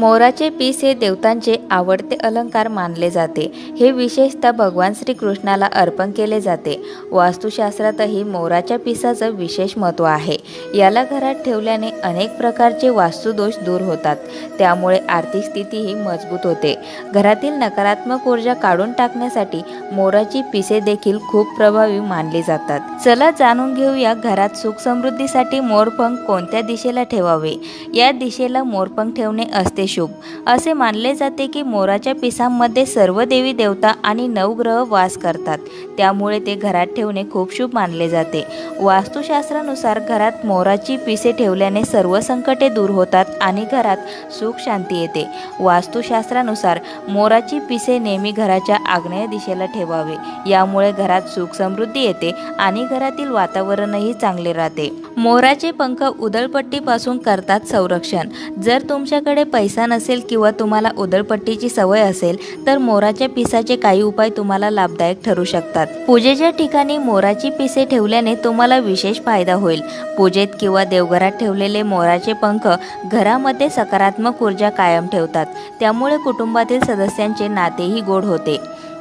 मोराचे piece हे देवतांचे आवडते अलंकार मानले जाते. हे विशेषतः भगवान श्रीकृष्णाला अर्पण केले जाते. वास्तुशास्त्रातही मोराच्या पिसाचं विशेष महत्त्व आहे. याला घरात ठेवल्याने अनेक प्रकारचे वास्तुदोष दूर होतात. त्यामुळे आर्थिक स्थितीही मजबूत होते. घरातील नकारात्मक ऊर्जा काढून टाकण्यासाठी मोराची पिसे देखील खूप प्रभावी मानली जातात. चला जाणून घेऊया घरात सुख समृद्धीसाठी मोरपंख कोणत्या दिशेला ठेवावे? या दिशेला मोरपंख ठेवणे असते शुभ. असे मानले जाते की मोराच्या पिसांमध्ये सर्व देवी देवता आणि नवग्रह वास करतात. त्यामुळे ते घरात ठेवणे खूप शुभ मानले जाते. वास्तुशास्त्रानुसार घरात मोराची पिसे ठेवल्याने सर्व संकटे दूर होतात आणि घरात सुख शांती येते. वास्तुशास्त्रानुसार मोराची पिसे नेहमी घराच्या आग्नेय दिशेला ठेवावे. यामुळे घरात सुख समृद्धी येते आणि घरातील वातावरणही चांगले राहते. मोराचे पंख उदळपट्टीपासून करतात संरक्षण. जर तुमच्याकडे पैसा नसेल किंवा तुम्हाला उदळपट्टीची सवय असेल तर मोराच्या पिसाचे काही उपाय तुम्हाला लाभदायक ठरू शकतात. पूजेच्या ठिकाणी मोराची पिसे ठेवल्याने तुम्हाला विशेष फायदा होईल. पूजेत किंवा देवघरात ठेवलेले मोराचे पंख घरामध्ये सकारात्मक ऊर्जा कायम ठेवतात. त्यामुळे कुटुंबातील सदस्यांचे नातेही गोड होते.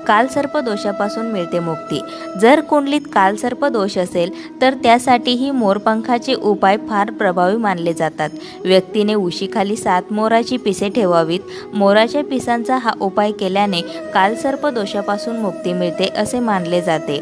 कालसर्प दोषापासून मिळते मुक्ती. जर कुंडलीत कालसर्प दोष असेल तर त्यासाठीही मोरपंखाचे उपाय फार प्रभावी मानले जातात. व्यक्तीने उशीखाली सात मोराची पिसे ठेवावीत. मोराच्या पिसांचा हा उपाय केल्याने कालसर्प दोषापासून मुक्ती मिळते असे मानले जाते.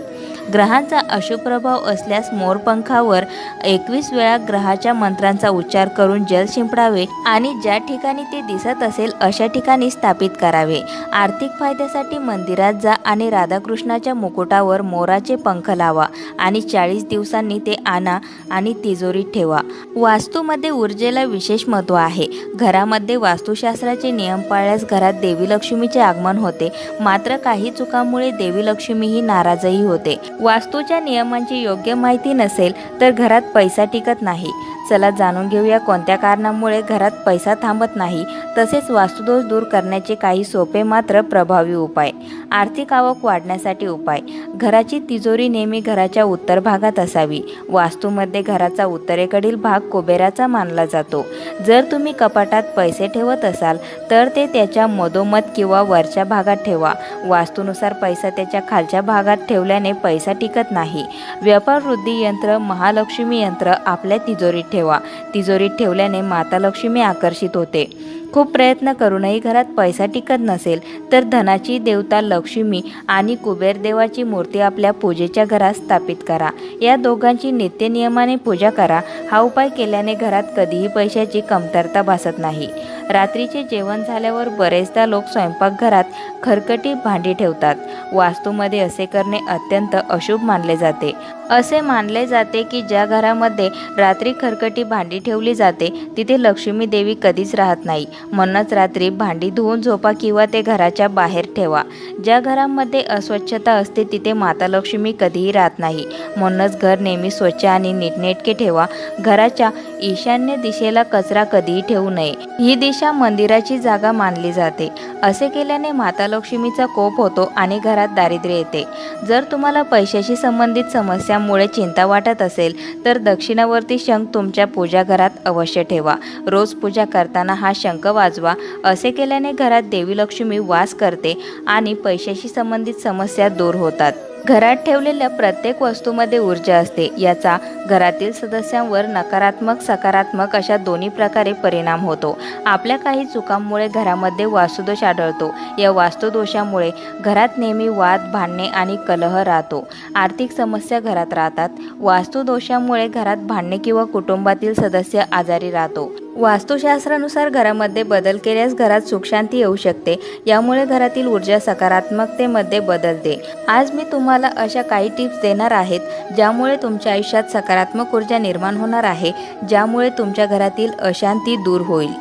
ग्रहांचा अशुभ प्रभाव असल्यास मोरपंखावर एकवीस वेळा ग्रहाच्या मंत्रांचा उच्चार करून जल शिंपडावे आणि ज्या ठिकाणी ते दिसत असेल अशा ठिकाणी स्थापित करावे. आर्थिक फायद्यासाठी मंदिरात जा आणि राधाकृष्णाच्या मुकुटावर मोराचे पंख लावा आणि चाळीस दिवसांनी ते आणा आणि तिजोरीत ठेवा. वास्तूमध्ये ऊर्जेला विशेष महत्त्व आहे. घरामध्ये वास्तुशास्त्राचे नियम पाळल्यास घरात देवी लक्ष्मीचे आगमन होते. मात्र काही चुकामुळे देवी लक्ष्मी ही नाराजही होते. वास्तूच्या नियमांची योग्य माहिती नसेल तर घरात पैसा टिकत नाही. चला जाणून घेऊया कोणत्या कारणामुळे घरात पैसा थांबत नाही. तसेच वास्तुदोष दूर करण्याचे काही सोपे मात्र प्रभावी उपाय. आर्थिक आवक वाढण्यासाठी उपाय. घराची तिजोरी नेहमी घराच्या उत्तर भागात असावी. वास्तूमध्ये घराचा उत्तरेकडील भाग कुबेराचा मानला जातो. जर तुम्ही कपाटात पैसे ठेवत असाल तर ते त्याच्या मधोमध किंवा वरच्या भागात ठेवा. वास्तूनुसार पैसा त्याच्या खालच्या भागात ठेवल्याने पैसा टिकत नाही. व्यापार वृद्धी यंत्र महालक्ष्मी यंत्र आपल्या तिजोरीत ठेवा. तिजोरीत ठेवल्याने माता लक्ष्मी आकर्षित होते. खूप प्रयत्न करूनही घरात पैसा टिकत नसेल तर धनाची देवता लक्ष्मी आणि कुबेर देवाची मूर्ती आपल्या पूजेच्या घरात स्थापित करा. या दोघांची नित्यनियमाने पूजा करा. हा उपाय केल्याने घरात कधीही पैशाची कमतरता भासत नाही. रात्रीचे जेवण झाल्यावर बरेचदा लोक स्वयंपाकघरात खरकटी भांडी ठेवतात. वास्तूमध्ये असे करणे अत्यंत अशुभ मानले जाते. असे मानले जाते की ज्या घरामध्ये रात्री खरकटी भांडी ठेवली जाते तिथे लक्ष्मी देवी कधीच राहत नाही. म्हणूनच रात्री भांडी धुवून झोपा किंवा ते घराच्या बाहेर ठेवा. ज्या घरामध्ये अस्वच्छता असते तिथे माता लक्ष्मी कधीही राहत नाही. म्हणूनच घर नेहमी स्वच्छ आणि नीटनेटके ठेवा. घराच्या ईशान्य दिशेला कचरा कधीही ठेवू नये. ही दिशा मंदिराची जागा मानली जाते. असे केल्याने माता लक्ष्मीचा कोप होतो आणि घरात दारिद्र्य येते. जर तुम्हाला पैशाशी संबंधित समस्यांमुळे चिंता वाटत असेल तर दक्षिणावर्ती शंख तुमच्या पूजाघरात अवश्य ठेवा. रोज पूजा करताना हा शंख वाजवा. असे केल्याने घरात देवी लक्ष्मी वास करते आणि पैशाशी संबंधित समस्या दूर होतात. घरात ठेवलेल्या प्रत्येक वस्तूमध्ये ऊर्जा असते. याचा घरातील सदस्यांवर नकारात्मक सकारात्मक अशा दोन्ही प्रकारे परिणाम होतो. आपल्या काही चुकांमुळे घरामध्ये वास्तुदोष आढळतो. या वास्तुदोषामुळे घरात नेहमी वाद भांडणे आणि कलह राहतो. आर्थिक समस्या घरात राहतात. वास्तुदोषामुळे घरात भांडणे किंवा कुटुंबातील सदस्य आजारी राहतो. वास्तुशास्त्रानुसार घरामध्ये बदल केल्यास घरात सुखशांती येऊ शकते. यामुळे घरातील ऊर्जा सकारात्मकतेमध्ये बदलते. आज मी तुम्हाला अशा काही टिप्स देणार आहेत ज्यामुळे तुमच्या आयुष्यात सकारात्मक ऊर्जा निर्माण होणार आहे ज्यामुळे तुमच्या घरातील अशांती दूर होईल.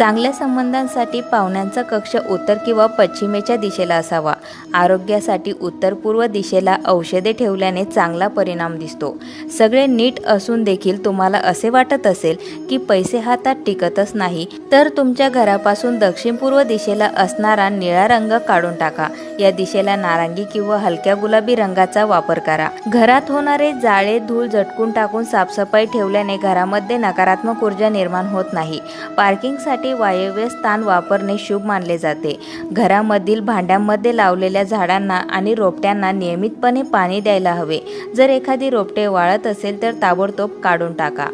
चांगल्या संबंधांसाठी पाहुण्यांचा कक्ष उत्तर किंवा पश्चिमेच्या दिशेला असावा. आरोग्यासाठी उत्तर पूर्व दिशेला औषधे ठेवल्याने चांगला परिणाम दिसतो. सगळे नीट असून देखील तुम्हाला असे वाटत असेल की पैसे हातात टिकतच नाही तर तुमच्या घरापासून दक्षिण पूर्व दिशेला असणारा निळा रंग काढून टाका. या दिशेला नारंगी किंवा हलक्या गुलाबी रंगाचा वापर करा. घरात होणारे जाळे धूळ झटकून टाकून साफसफाई ठेवल्याने घरामध्ये नकारात्मक ऊर्जा निर्माण होत नाही. पार्किंगसाठी जाण्यासाठी वायव्य स्थान वापरणे शुभ मानले जाते. घरामधील भांड्यांमध्ये लावलेल्या झाडांना आणि रोपट्यांना नियमितपणे पाणी द्यायला हवे. जर एखादी रोपटे वाळत असेल तर ताबडतोब काढून टाका.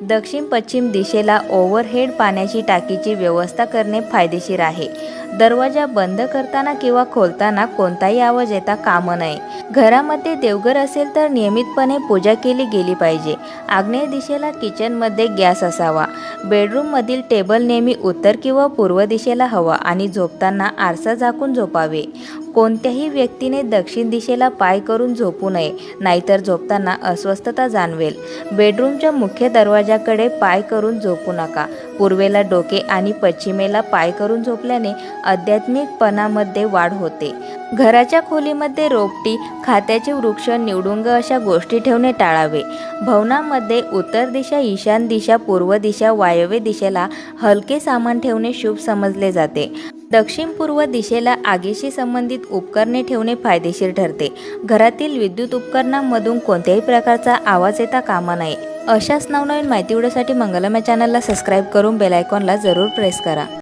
दक्षिण पश्चिम दिशेला ओव्हरहेड पाण्याची टाकीची व्यवस्था करणे फायदेशीर आहे. दरवाजा बंद करताना किंवा खोलताना कोणताही आवाज येता कामं नये घरामध्ये देवघर असेल तर नियमितपणे पूजा केली गेली पाहिजे. आग्नेय दिशेला किचनमध्ये गॅस असावा. बेडरूममधील टेबल नेहमी उत्तर किंवा पूर्व दिशेला हवा आणि झोपताना आरसा झाकून झोपावे. कोणत्याही व्यक्तीने दक्षिण दिशेला पाय करून झोपू नये नाहीतर झोपताना अस्वस्थता जाणवेल. बेडरूमच्या मुख्य दरवाजाकडे पाय करून झोपू नका. पूर्वेला डोके आणि पश्चिमेला पाय करून झोपल्याने आध्यात्मिकपणामध्ये वाढ होते. घराच्या खोलीमध्ये रोपटी खात्याचे वृक्ष निवडुंग अशा गोष्टी ठेवणे टाळावे. भवनामध्ये उत्तर दिशा ईशान दिशा पूर्व दिशा वायव्य दिशेला हलके सामान ठेवणे शुभ समजले जाते. दक्षिण पूर्व दिशेला आगीशी संबंधित उपकरणे ठेवणे फायदेशीर ठरते. घरातील विद्युत उपकरणांमधून कोणत्याही प्रकारचा आवाज येता कामा नये. अशाच नवनवीन माहिती उड्यासाठी मंगलमय चॅनलला सबस्क्राईब करून बेलायकॉनला जरूर प्रेस करा.